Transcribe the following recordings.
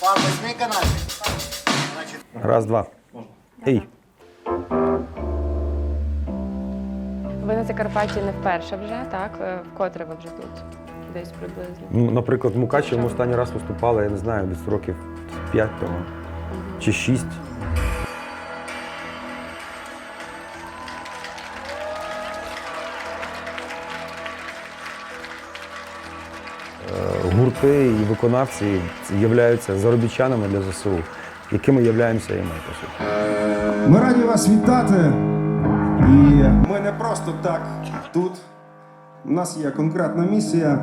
Пан возьми канатик. Значить, Раз, два. Ей. Ви на Закарпатті не вперше вже, так? Е, Вкотре ви вже тут? Десь приблизно. Ну, Наприклад, в Мукачеві ми останній раз виступали, я не знаю, десь років 5 тому чи 6. Гурти і виконавці являються заробітчанами для ЗСУ, якими являємося і ми, по суті. Ми раді вас вітати. І ми не просто так тут. У нас є конкретна місія.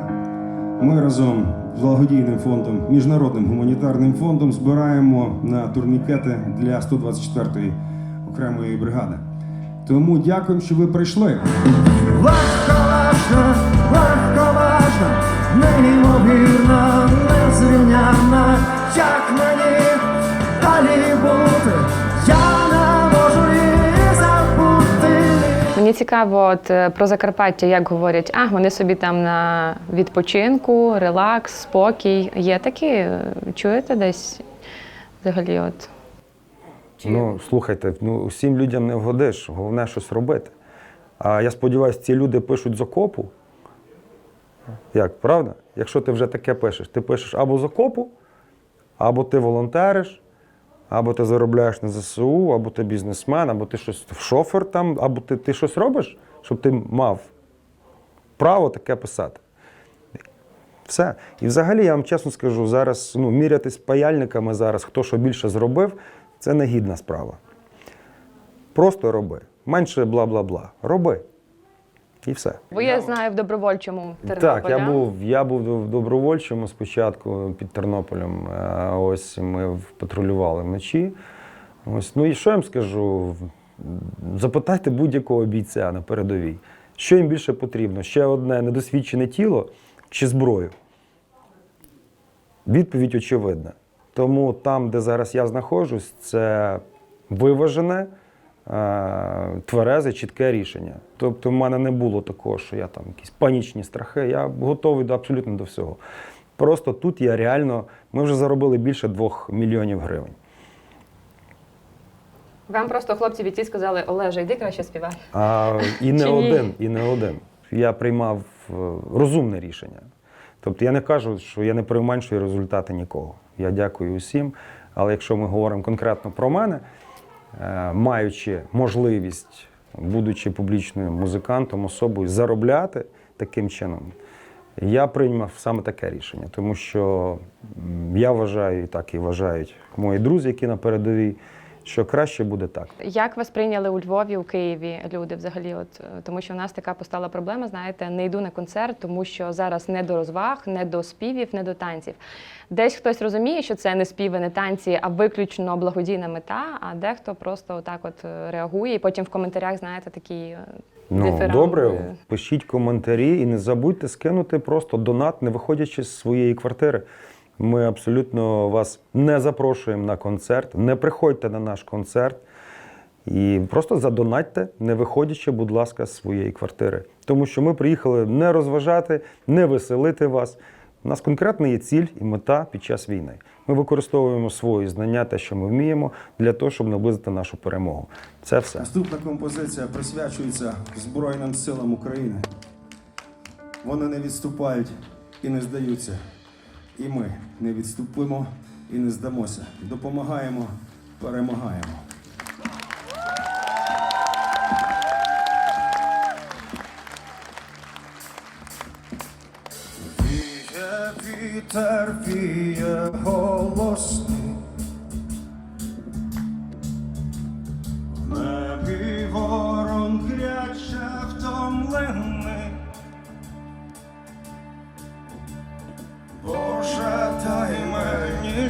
Ми разом з благодійним фондом, міжнародним гуманітарним фондом збираємо на турнікети для 124-ї окремої бригади. Тому дякуємо, що ви прийшли. Легковажна, легковажна, неймовірна, незрівняна, як мені далі бути, я не можу її забути. Мені цікаво, от е, про Закарпаття, як говорять, а вони собі там на відпочинку, релакс, спокій. Є такі? Е, Чуєте десь взагалі? От Ну, слухайте, ну усім людям не вгодиш, головне щось робити. А я сподіваюся, ці люди пишуть з окопу. Як, правда? Якщо ти вже таке пишеш, ти пишеш або з окопу, або ти волонтериш, або ти заробляєш на ЗСУ, або ти бізнесмен, або ти щось шофер там, або ти, ти щось робиш, щоб ти мав право таке писати. Все. І взагалі, я вам чесно скажу, зараз ну, мірятись паяльниками зараз, хто що більше зробив, це негідна справа. Просто роби. Менше бла-бла-бла. Роби. І все. ви я знаю в добровольчому Тернополі. Так, я був, я був в добровольчому спочатку під Тернополем. Е, Ось ми патрулювали вночі. Ось, ну і що я вам скажу? Запитайте будь-якого бійця на передовій, що їм більше потрібно? Ще одне недосвідчене тіло чи зброю? Відповідь очевидна. Тому там, де зараз я знаходжусь, це виважене, тверезе, чітке рішення. Тобто, в мене не було такого, що я там якісь панічні страхи. Я готовий до абсолютно до всього. Просто тут я реально, ми вже заробили більше двох мільйонів гривень. Вам просто хлопці бійці сказали, Олеже, йди краще співай. А, і не Чи ні? один, і не один. Я приймав е, розумне рішення. Тобто я не кажу, що я не применшую результати нікого. Я дякую усім. Але якщо ми говоримо конкретно про мене, е, маючи можливість, будучи публічним музикантом, особою, заробляти таким чином, я приймав саме таке рішення, тому що я вважаю, і так і вважають мої друзі, які на передовій, що краще буде так. Як вас прийняли у Львові, у Києві люди взагалі? От е, тому що в нас така постала проблема, знаєте, не йду на концерт, тому що зараз не до розваг, не до співів, не до танців. Десь хтось розуміє, що це не співи, не танці, а виключно благодійна мета. А дехто просто отак от е, реагує, і потім в коментарях, знаєте, такі е, Ну, дифирамби. добре, пишіть коментарі і не забудьте скинути просто донат, не виходячи з своєї квартири. Ми абсолютно вас не запрошуємо на концерт. Не приходьте на наш концерт. І просто задонатьте, не виходячи, будь ласка, з своєї квартири. Тому що ми приїхали не розважати, не веселити вас. У нас конкретна є ціль і мета під час війни. Ми використовуємо свої знання, те, що ми вміємо, для того, щоб наблизити нашу перемогу. Це все. Наступна композиція присвячується Збройним силам України. Вони не відступають і не здаються. І ми не відступимо і не здамося. Допомагаємо, перемагаємо. Віє вітер, голосний.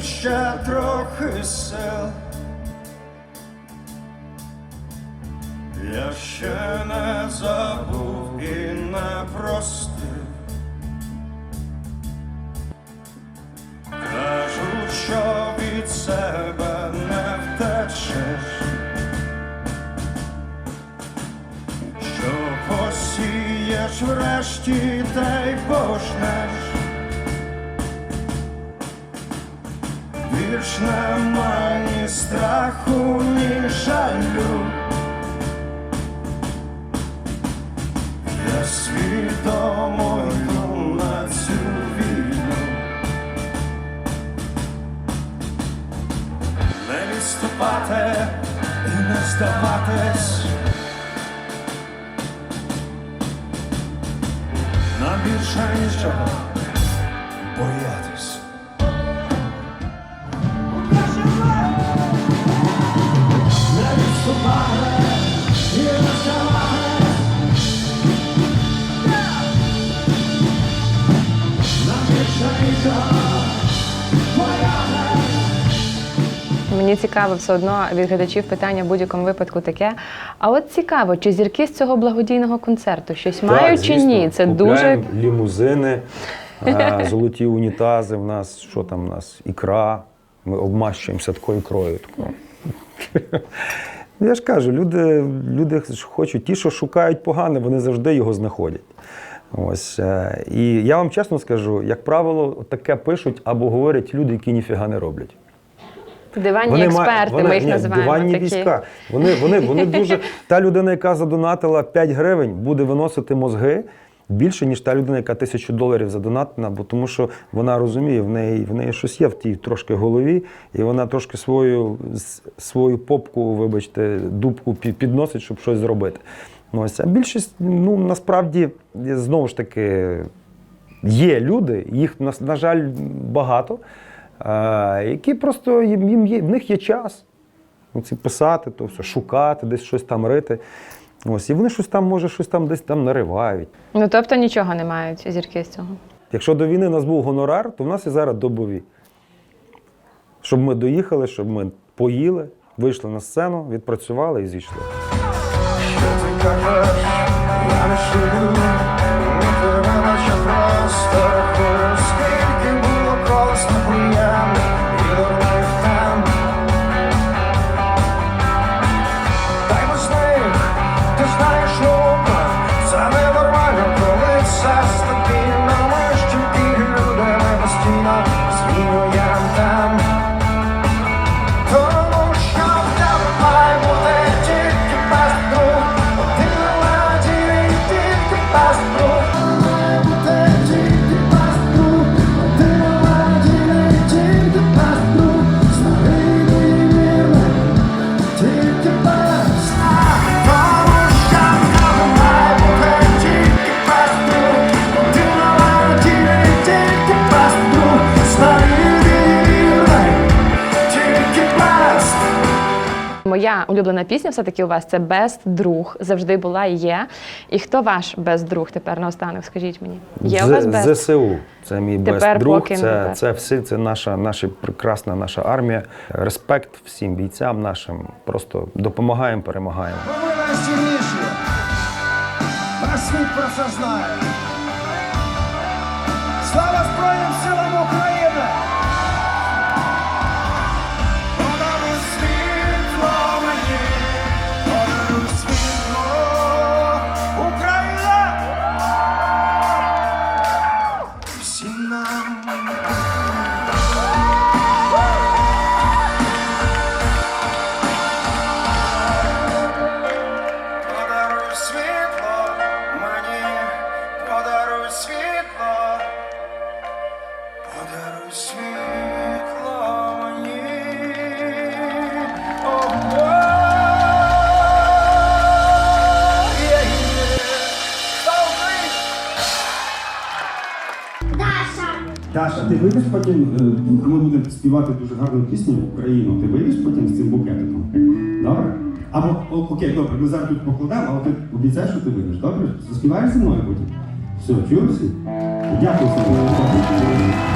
Ще трохи сил. Я ще не забув і не простив. Кажуть, що від себе не втечеш. Що посієш врешті, та й пожнеш. Більш нема ні страху, ні жалю. Я свідомо йду на цю війну. Не відступати і не здаватись. Нам більше нічого боятись. Мені цікаво все одно від глядачів питання в будь-якому випадку таке. А от цікаво, чи зірки з цього благодійного концерту щось мають чи ні? Це дуже лімузини, золоті унітази. В нас що там у нас? Ікра. Ми обмащуємося такою ікрою. Такою. Я ж кажу, люди, люди хочуть, ті, що шукають погане, вони завжди його знаходять. Ось. е, І я вам чесно скажу, як правило, таке пишуть або говорять люди, які ніфіга не роблять. Диванні ма- експерти, ми їх ні, називаємо. Диванні такі. війська. Вони, вони, вони дуже. Та людина, яка задонатила 5 гривень, буде виносити мозги більше, ніж та людина, яка тисячу доларів задонатила, бо тому що вона розуміє, в неї, в неї щось є в тій трошки голові, і вона трошки свою, свою попку, вибачте, дубку підносить, щоб щось зробити. Ну, Ось. А більшість, ну насправді, знову ж таки, є люди, їх на, жаль багато, які просто їм, їм є, в них є час. Оці писати, то все, шукати, десь щось там рити. Ось, і вони щось там, може, щось там десь там наривають. Ну тобто нічого не мають зірки з цього. Якщо до війни у нас був гонорар, то в нас і зараз добові. Щоб ми доїхали, щоб ми поїли, вийшли на сцену, відпрацювали і зійшли. Ти кажеш, я не шую, не тебе наче просто ти знаєш, нудно, це ненормально, коли все улюблена пісня все-таки у вас це Best друг. Завжди була і є. І хто ваш best друг тепер наостанок? Скажіть мені. Є у вас З- best? ЗСУ. Це мій Тепер бест друг. поки Це, тепер. це всі, це наша, наша прекрасна наша армія. Респект всім бійцям нашим. Просто допомагаємо, перемагаємо. Ми найсильніші. Світ про це знає. Слава Збройним силам України! Ти вийдеш потім, е, ми будемо співати дуже гарну пісню Україну. Ти вийдеш потім з цим букетиком? Добре? Або окей, добре, ми зараз тут покладемо, але ти обіцяєш, що ти вийдеш, добре? Заспіваєш зі мною потім? Все, чуєш Дякую Дякую собі.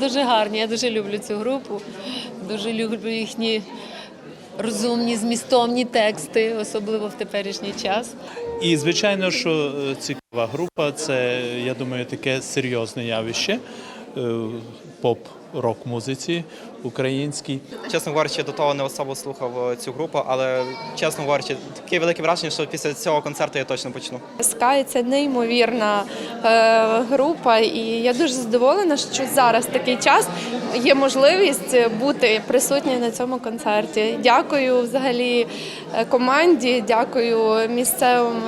Дуже гарні. Я дуже люблю цю групу, дуже люблю їхні розумні, змістовні тексти, особливо в теперішній час. І звичайно, що е, цікава група це, я думаю, таке серйозне явище е, поп-рок музиці українській. Чесно говорячи, до того не особо слухав е, цю групу, але чесно говорячи, таке велике враження, що після цього концерту я точно почну. Sky – це неймовірна е, група, і я дуже задоволена, що зараз такий час є можливість бути присутньою на цьому концерті. Дякую взагалі е, команді, дякую місцевим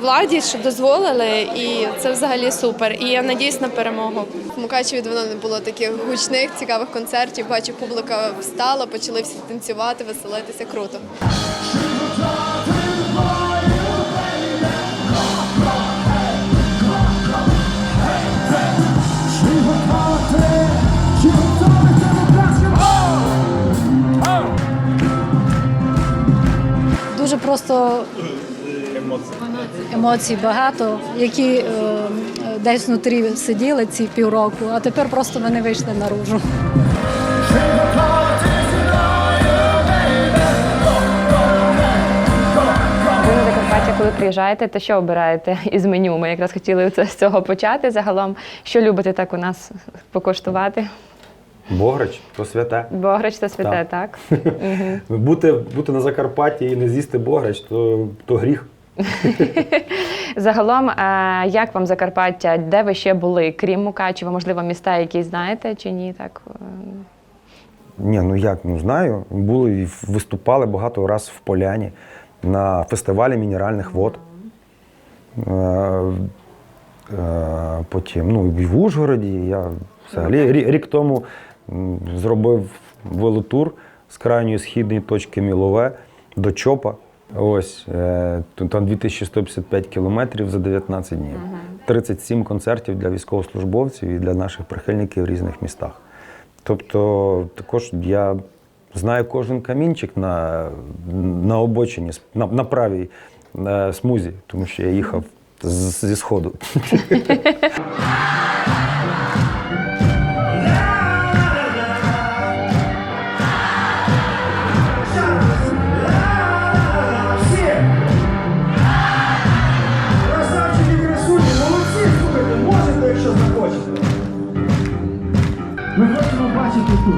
владі, що дозволили, і це взагалі супер. І я надіюсь на перемогу. В Мукачеві давно не було таких гучних, цікавих концертів. Бачу, публіка встала, почали всі танцювати, веселитися. Круто. Дуже просто емоцій багато, які е, десь внутрі сиділи ці півроку, а тепер просто вони вийшли наружу. Ви на Закарпаття, коли приїжджаєте, то що обираєте із меню? Ми якраз хотіли це з цього почати. Загалом, що любите так у нас покуштувати? Бограч то святе. Бограч та святе, так? Мгм. Бути, бути на Закарпатті і не з'їсти бограч, то, то гріх. Загалом, е, як вам Закарпаття? Де ви ще були? Крім Мукачева, можливо, міста якісь знаєте чи ні? Так е, Ні, ну як, ну знаю. Були виступали багато раз в Поляні на фестивалі мінеральних вод. Е, потім, ну, і в Ужгороді. Я взагалі рік тому зробив велотур з крайньої східної точки Мілове до Чопа. Ось е, там 2155 кілометрів за 19 днів. 37 концертів для військовослужбовців і для наших прихильників в різних містах. Тобто, також я знаю кожен камінчик на, на обочині, на, на правій е, смузі, тому що я їхав з- зі сходу. Ми хочемо бачити тут.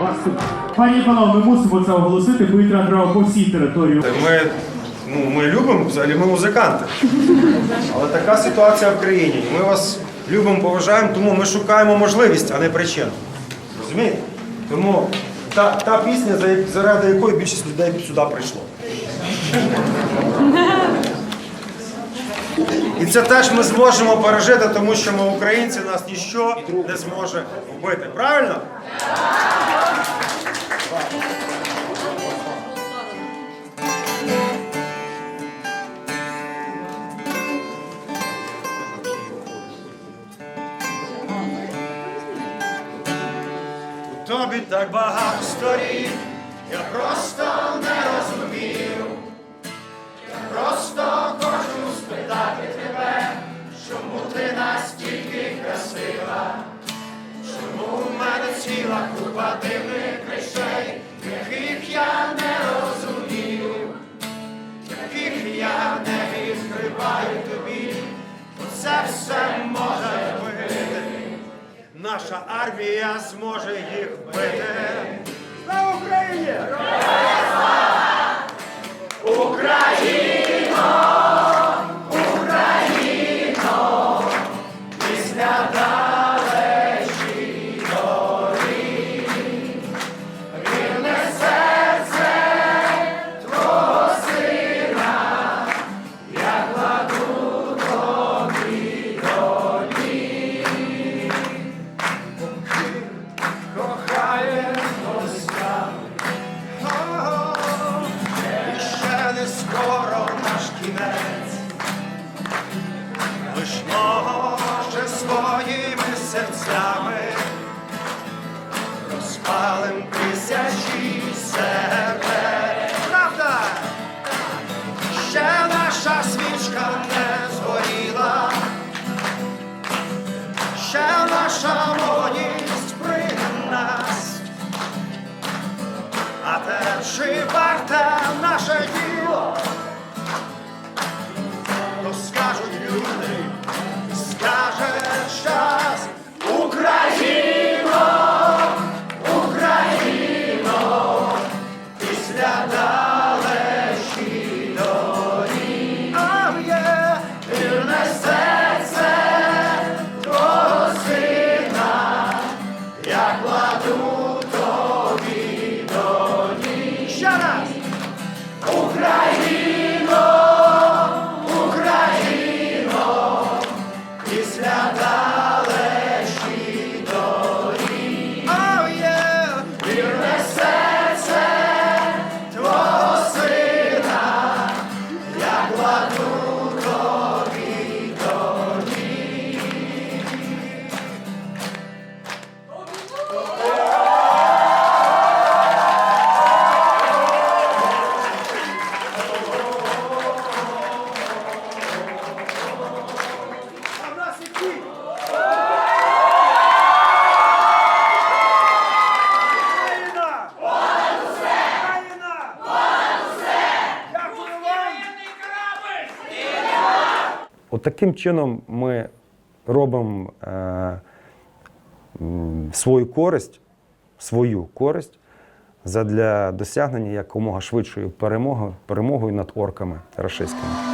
Вас тут. Пані і панове, ми мусимо це оголосити, повітряна тривога по всій території. Ми, ну, ми любимо, взагалі ми музиканти. Але така ситуація в країні. Ми вас любимо, поважаємо, тому ми шукаємо можливість, а не причину. Розумієте? Тому та, та пісня, заради якої більшість людей сюди прийшло. І це теж ми зможемо пережити, тому що ми українці, нас ніщо не зможе вбити. Правильно? У тобі так багато сторін, я просто не розумію. Настільки красива, чому в мене ціла купа дивних речей, яких я не розумію, яких я не відкриваю тобі, бо це все може бути. Наша армія зможе їх вбити. Слава Україні! Україно! Таким чином ми робимо е, свою користь, свою користь задля досягнення якомога швидшої перемоги, перемогою над орками рашистськими.